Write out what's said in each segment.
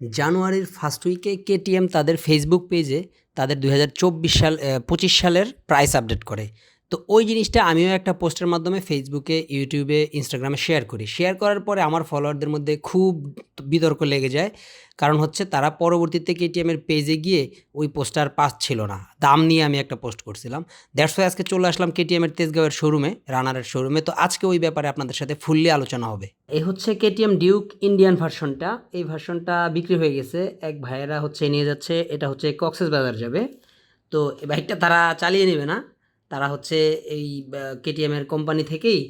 জানুয়ারির ফার্স্ট উইকে কেটিএম তাদের ফেসবুক পেজে তাদের দু হাজার চব্বিশ সাল পঁচিশ সালের প্রাইস আপডেট করে। তো ওই জিনিসটা আমিও একটা পোস্টের মাধ্যমে ফেসবুকে ইউটিউবে ইনস্টাগ্রামে শেয়ার করি। শেয়ার করার পরে আমার ফলোয়ারদের মধ্যে খুব বিতর্ক লেগে যায়। কারণ হচ্ছে তারা পরবর্তীতে কেটিএমের পেজে গিয়ে ওই পোস্টার পাস ছিল না। দাম নিয়ে আমি একটা পোস্ট করছিলাম। ওয়াই আজকে চলে আসলাম কেটিএমের তেজগাঁওয়ের শোরুমে রানারের শোরুমে তো আজকে ওই ব্যাপারে আপনাদের সাথে ফুললি আলোচনা হবে। এই হচ্ছে কেটিএম ডিউক ইন্ডিয়ান ভার্সনটা এই ভার্সনটা বিক্রি হয়ে গেছে। এক ভাইয়েরা হচ্ছে নিয়ে যাচ্ছে। এটা হচ্ছে কক্সেস বাজার যাবে। তো এই বাইকটা তারা চালিয়ে নেবে না। তারা হচ্ছে এই কেটিএমের কোম্পানি থেকেই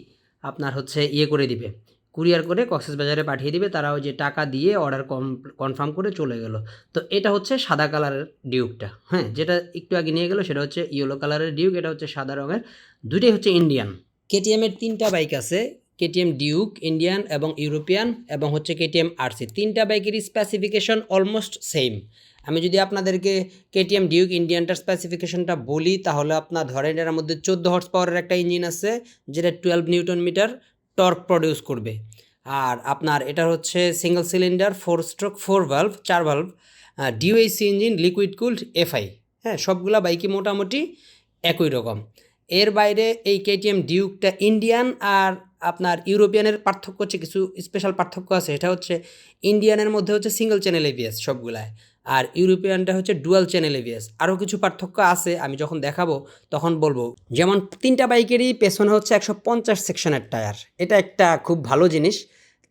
আপনার হচ্ছে ইয়ে করে দিবে। কুরিয়ার করে কক্সেস বাজারে পাঠিয়ে দিবে। তারা ওই যে টাকা দিয়ে অর্ডার কনফার্ম করে চলে গেল। তো এটা হচ্ছে সাদা কালারের ডিউকটা হ্যাঁ? যেটা একটু আগে নিয়ে গেল, সেটা হচ্ছে ইয়েলো কালারের ডিউক, এটা হচ্ছে সাদা রঙের। দুইটাই হচ্ছে ইন্ডিয়ান কেটিএমের তিনটা বাইক আছে। কেটিএম ডিউক ইন্ডিয়ান এবং ইউরোপিয়ান এবং হচ্ছে কেটিএম আরসি তিনটা বাইকেরই স্পেসিফিকেশন অলমোস্ট সেম আমি যদি আপনাদেরকে কেটিএম ডিউক ইন্ডিয়ানটার স্পেসিফিকেশনটা বলি, তাহলে আপনার ধরেন এটার মধ্যে চোদ্দ হর্স পাওয়ারের একটা ইঞ্জিন আছে, যেটা twelve newton metre torque produce করবে। আর আপনার এটা হচ্ছে single cylinder four stroke four valve চার valve DOHC engine liquid cooled FI হ্যাঁ সবগুলা বাইকই মোটামুটি একই রকম। এর বাইরে এই কেটিএম ডিউকটা ইন্ডিয়ান আর আপনার ইউরোপিয়ানের পার্থক্য হচ্ছে কিছু স্পেশাল পার্থক্য আছে। এটা হচ্ছে ইন্ডিয়ানের মধ্যে হচ্ছে সিঙ্গেল চ্যানেল এবিএস সবগুলায়। আর ইউরোপিয়ানটা হচ্ছে ডুয়াল চ্যানেল এবিএস আরও কিছু পার্থক্য আছে, আমি যখন দেখাবো তখন বলব। যেমন তিনটা বাইকেরই পেছনে হচ্ছে একশো পঞ্চাশ সেকশনের টায়ার। এটা একটা খুব ভালো জিনিস।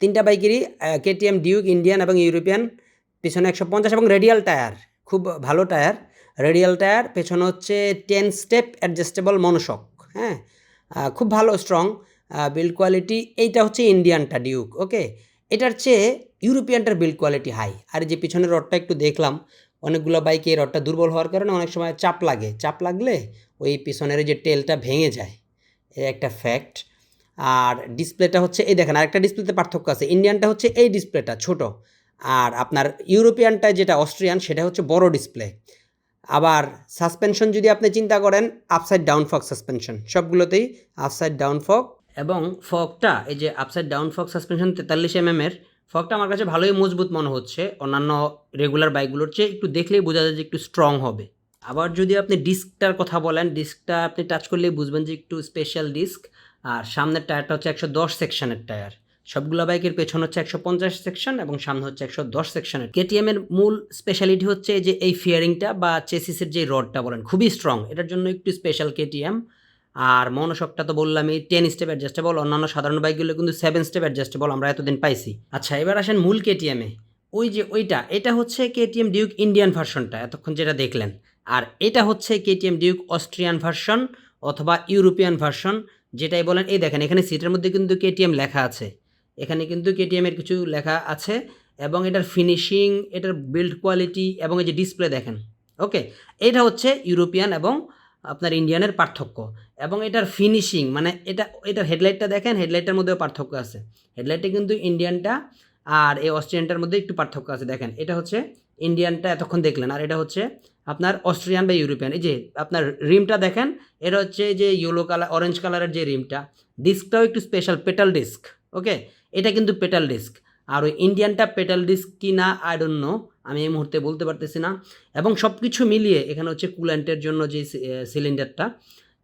তিনটা বাইকেরই কেটিএম ডিউক ইন্ডিয়ান এবং ইউরোপিয়ান পেছনে একশো পঞ্চাশ এবং রেডিয়াল টায়ার। খুব ভালো টায়ার। রেডিয়াল টায়ার, পেছনে হচ্ছে টেন স্টেপ অ্যাডজাস্টেবল মনোশক হ্যাঁ? খুব ভালো স্ট্রং বিল্ড কোয়ালিটি এইটা হচ্ছে ইন্ডিয়ানটা ডিউক ওকে এটার চেয়ে ইউরোপিয়ানটার বিল্ড কোয়ালিটি হাই আর যে পিছনের রডটা একটু দেখলাম, অনেকগুলো বাইকে এই রডটা দুর্বল হওয়ার কারণে অনেক সময় চাপ লাগে। চাপ লাগলে ওই পিছনের যে টেলটা ভেঙে যায়। এ একটা ফ্যাক্ট আর ডিসপ্লেটা হচ্ছে, এই দেখেন আরেকটা ডিসপ্লেতে পার্থক্য আছে। ইন্ডিয়ানটা হচ্ছে এই ডিসপ্লেটা ছোট। আর আপনার ইউরোপিয়ানটা যেটা অস্ট্রিয়ান সেটা হচ্ছে বড় ডিসপ্লে আবার সাসপেনশন যদি আপনি চিন্তা করেন আপসাইড ডাউন ফক সাসপেনশন সবগুলোতেই আপসাইড ডাউন ফক এবং ফকটা এই যে আপসাইড ডাউন ফক সাসপেনশন তেতাল্লিশ এম এর ফকটা আমার কাছে ভালোই মজবুত মনে হচ্ছে। অন্যান্য রেগুলার বাইকগুলোর চেয়ে একটু দেখলেই বোঝা যায় যে একটু স্ট্রং হবে। আবার যদি আপনি ডিস্কটার কথা বলেন ডিস্কটা আপনি টাচ করলেই বুঝবেন যে একটু স্পেশাল ডিস্ক আর সামনের টায়ারটা হচ্ছে একশো দশ সেকশনের টায়ার সবগুলো বাইকের পেছন হচ্ছে একশো পঞ্চাশ সেকশন এবং সামনে হচ্ছে একশো দশ সেকশনের কেটিএম এর মূল স্পেশালিটি হচ্ছে যে এই ফিয়ারিংটা বা চেসিসের যে রডটা বলেন, খুবই স্ট্রং এটার জন্য একটু স্পেশাল কেটিএম আর মনোশকটা তো বললামই টেন স্টেপ অ্যাডজাস্টেবল অন্যান্য সাধারণ বাইকগুলো কিন্তু সেভেন স্টেপ অ্যাডজাস্টেবল আমরা এতদিন পাইছি। আচ্ছা এবার আসেন মূল কেটিএমে ওই যে ওইটা, এটা হচ্ছে কেটিএম ডিউক ইন্ডিয়ান ভার্সনটা এতক্ষণ যেটা দেখলেন। আর এটা হচ্ছে কেটিএম ডিউক অস্ট্রিয়ান ভার্সন অথবা ইউরোপিয়ান ভার্সন যেটাই বলেন, এই দেখেন, এখানে সিটের মধ্যে কিন্তু কেটিএম লেখা আছে। এখানে কিন্তু কেটিএমের কিছু লেখা আছে এবং এটার ফিনিশিং এটার বিল্ড কোয়ালিটি এবং এই যে ডিসপ্লে দেখেন ওকে এটা হচ্ছে ইউরোপিয়ান এবং আপনার ইন্ডিয়ানের পার্থক্য। এবং এটার ফিনিশিং মানে এটা এটার হেডলাইটটা দেখেন হেডলাইটের মধ্যেও পার্থক্য আছে। হেডলাইটে কিন্তু ইন্ডিয়ানটা আর এই অস্ট্রিয়ানটার মধ্যে একটু পার্থক্য আছে। দেখেন, এটা হচ্ছে ইন্ডিয়ানটা এতক্ষণ দেখলেন, আর এটা হচ্ছে আপনার অস্ট্রিয়ান বা ইউরোপিয়ান এই যে আপনার রিমটা দেখেন, এটা হচ্ছে যে ইয়েলো কালার অরেঞ্জ কালারের যে রিমটা। ডিস্কটাও একটু স্পেশাল পেটাল ডিস্ক ওকে এটা কিন্তু পেটাল ডিস্ক আর ওই ইন্ডিয়ানটা পেটাল ডিস্ক কি না আই ডোন্ট নো আমি এই মুহূর্তে বলতে পারতেছি না। এবং সব কিছু মিলিয়ে এখানে হচ্ছে কুল্যান্টের জন্য যে সিলিন্ডারটা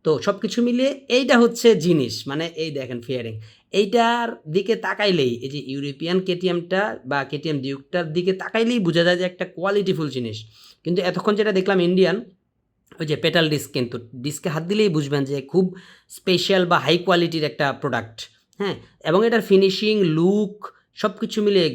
তো সব কিছু মিলিয়ে এইটা হচ্ছে জিনিস মানে এই দেখেন ফিয়ারিং এইটার দিকে তাকাইলেই, এই যে ইউরোপিয়ান কেটিএমটা বা কেটিএম ডিউকটার দিকে তাকাইলেই বোঝা যায় যে একটা কোয়ালিটিফুল জিনিস। কিন্তু এতক্ষণ যেটা দেখলাম ইন্ডিয়ান ওই যে পেটাল ডিস্ক কিন্তু, ডিস্কে হাত দিলেই বুঝবেন যে খুব স্পেশাল বা হাই কোয়ালিটির একটা প্রোডাক্ট হ্যাঁ? এবং এটার ফিনিশিং লুক সব কিছু মিলিয়ে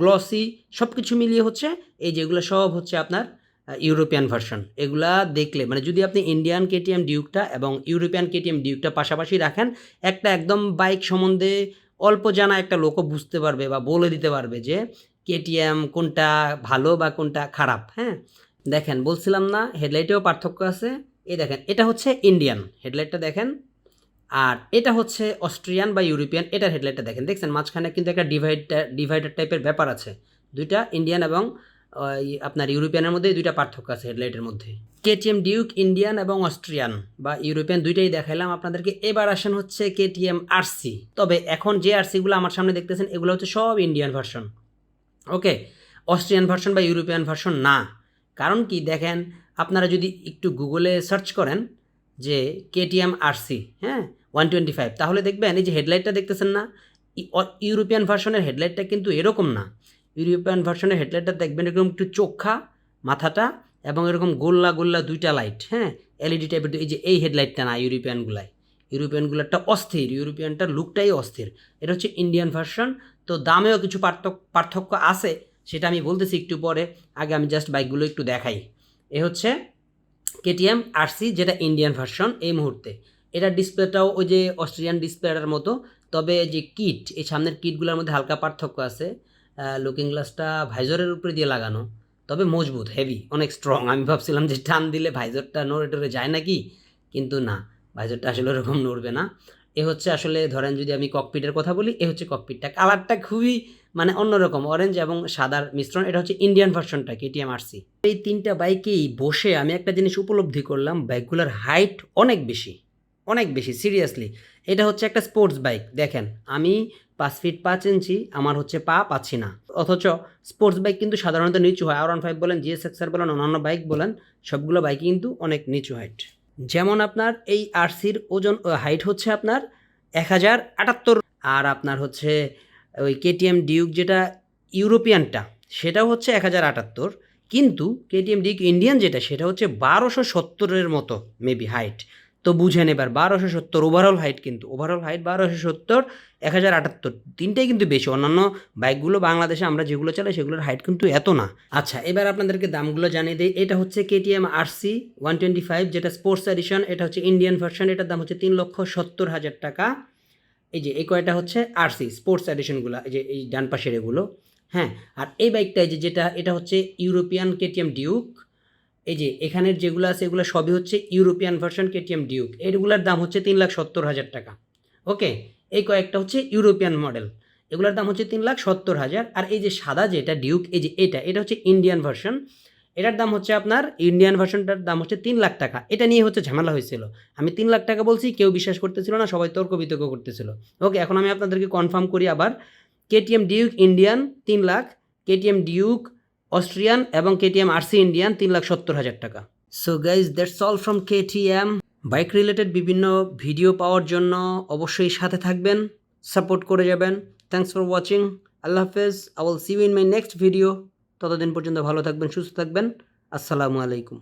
গ্লসি সব কিছু মিলিয়ে হচ্ছে এই যেগুলো সব হচ্ছে আপনার ইউরোপিয়ান ভার্সন এগুলা দেখলে মানে যদি আপনি ইন্ডিয়ান কেটিএম ডিউকটা এবং ইউরোপিয়ান কেটিএম ডিউকটা পাশাপাশি রাখেন, একটা একদম বাইক সম্বন্ধে অল্প জানা একটা লোকও বুঝতে পারবে বা বলে দিতে পারবে যে কেটিএম কোনটা ভালো বা কোনটা খারাপ হ্যাঁ? দেখেন, বলছিলাম না হেডলাইটেও পার্থক্য আছে। এই দেখেন, এটা হচ্ছে ইন্ডিয়ান হেডলাইটটা দেখেন। আর এটা হচ্ছে অস্ট্রিয়ান বা ইউরোপিয়ান, এটার হেডলাইটটা দেখেন। দেখছেন, মাঝখানে কিন্তু একটা ডিভাইড ডিভাইডার টাইপের ব্যাপার আছে। দুইটা ইন্ডিয়ান এবং আপনার ইউরোপিয়ানের মধ্যে দুইটা পার্থক্য আছে হেডলাইটের মধ্যে। কেটিএম ডিউক ইন্ডিয়ান এবং অস্ট্রিয়ান বা ইউরোপিয়ান দুইটাই দেখাইলাম। আপনাদেরকে এবার আসেন হচ্ছে কেটিএম আরসি তবে এখন যে আরসিগুলো আমার সামনে দেখতেছেন, এগুলো হচ্ছে সব Indian version okay Austrian version বা ইউরোপিয়ান ভার্সন না। কারণ কি? দেখেন, আপনারা যদি একটু গুগলে সার্চ করেন যে কেটিএম আরসি হ্যাঁ? ওয়ান টোয়েন্টি ফাইভ তাহলে দেখবেন, এই যে হেডলাইটটা দেখতেছেন না ইউরোপিয়ান ভার্সনের হেডলাইটটা কিন্তু এরকম না। ইউরোপিয়ান ভার্সনের হেডলাইটটা দেখবেন এরকম একটু চোখা মাথাটা এবং এরকম গোল্লা গোল্লা দুইটা লাইট হ্যাঁ? এলইডি টাইপের এই যে এই হেডলাইটটা না ইউরোপিয়ানগুলাই ইউরোপিয়ানগুলোরটা অস্থির ইউরোপিয়ানটার লুকটাই অস্থির। এটা হচ্ছে ইন্ডিয়ান ভার্সন। তো দামেও কিছু পার্থক্য পার্থক্য আছে, সেটা আমি বলতেছি একটু পরে। আগে আমি জাস্ট বাইকগুলো একটু দেখাই। এ হচ্ছে কেটিএম আরসি যেটা ইন্ডিয়ান ভার্সন এই মুহূর্তে। এটার ডিসপ্লেটাও ওই যে অস্ট্রেলিয়ান ডিসপ্লেটার মতো, তবে যে কিট, এই সামনের কিটগুলোর মধ্যে হালকা পার্থক্য আছে। লুকিং গ্লাসটা ভাইজরের উপরে দিয়ে লাগানো, তবে মজবুত হেভি অনেক স্ট্রং আমি ভাবছিলাম যে টান দিলে ভাইজরটা নড়ে টরে যায় নাকি, কিন্তু না, ভাইজরটা আসলে ওরকম নড়বে না। এ হচ্ছে আসলে ধরেন যদি আমি ককপিটের কথা বলি, এ হচ্ছে ককপিটটা কালারটা খুবই মানে অন্যরকম অরেঞ্জ এবং সাদার মিশ্রণ, এটা হচ্ছে ইন্ডিয়ান ভার্সনটা কেটিএম আরসি এই তিনটা বাইকেই বসে আমি একটা জিনিস উপলব্ধি করলাম বাইকগুলোর হাইট অনেক বেশি। অনেক বেশি সিরিয়াসলি এটা হচ্ছে একটা স্পোর্টস বাইক দেখেন। আমি পাঁচ ফিট পাঁচ ইঞ্চি, আমার হচ্ছে পা পাচ্ছি না। অথচ স্পোর্টস বাইক কিন্তু সাধারণত নিচু হয়। আর ওয়ান ফাইভ বলেন জিএস এক্সার বলেন, অন্যান্য বাইক বলেন, সবগুলো বাইকই কিন্তু অনেক নিচু হাইট যেমন আপনার এই আরসির ওজন হাইট হচ্ছে আপনার এক হাজার আটাত্তর। আর আপনার হচ্ছে ওই কেটিএম ডিউক যেটা ইউরোপিয়ানটা, সেটাও হচ্ছে এক হাজার আটাত্তর। কিন্তু কেটিএম ডিউক ইন্ডিয়ান যেটা, সেটা হচ্ছে বারোশো সত্তরের মতো মেবি হাইট তো বুঝেন এবার বারোশো সত্তর ওভারঅল হাইট কিন্তু ওভারঅল হাইট বারোশো সত্তর, এক হাজার আটাত্তর। তিনটাই কিন্তু বেশি। অন্যান্য বাইকগুলো বাংলাদেশে আমরা যেগুলো চালাই, সেগুলোর হাইট কিন্তু এত না। আচ্ছা এবার আপনাদেরকে দামগুলো জানিয়ে দিই। এটা হচ্ছে KTM RC one twenty five যেটা স্পোর্টস এডিশন এটা হচ্ছে ইন্ডিয়ান ভার্সন এটার দাম হচ্ছে তিন লক্ষ সত্তর হাজার টাকা। এই যে, এই কয়টা হচ্ছে আরসি স্পোর্টস এডিশনগুলো এই যে, এই ডান পাশের এগুলো। হ্যাঁ আর এই বাইকটা যে, যেটা, এটা হচ্ছে ইউরোপিয়ান কেটিএম ডিউক এই যে এখানের যেগুলো আছে, এগুলো সবই হচ্ছে ইউরোপিয়ান ভার্সন কেটিএম ডিউক এগুলোর দাম হচ্ছে তিন লাখ সত্তর হাজার টাকা। ওকে এই কয়েকটা হচ্ছে ইউরোপিয়ান মডেল এগুলোর দাম হচ্ছে তিন লাখ সত্তর হাজার। আর এই যে সাদা যেটা ডিউক এই যে এটা এটা হচ্ছে ইন্ডিয়ান ভার্সন এটার দাম হচ্ছে আপনার ইন্ডিয়ান ভার্সনটার দাম হচ্ছে তিন লাখ টাকা। এটা নিয়ে হচ্ছে ঝামেলা হয়েছিল। আমি তিন লাখ টাকা বলছি, কেউ বিশ্বাস করতেছিল না, সবাই তর্ক বিতর্ক করতেছিল। ওকে এখন আমি আপনাদেরকে কনফার্ম করি আবার। কেটিএম ডিউক ইন্ডিয়ান তিন লাখ। কেটিএম ডিউক অস্ট্রিয়ান এবং কেটিএম আরসি ইন্ডিয়ান তিন লাখ সত্তর হাজার টাকা। So guys that's all from KTM bike related বিভিন্ন ভিডিও পাওয়ার জন্য অবশ্যই সাথে থাকবেন সাপোর্ট করে যাবেন। থ্যাংকস ফর ওয়াচিং আল্লাহ হাফেজ। I will see you in my next video ততদিন পর্যন্ত ভালো থাকবেন সুস্থ থাকবেন। আসসালামু আলাইকুম।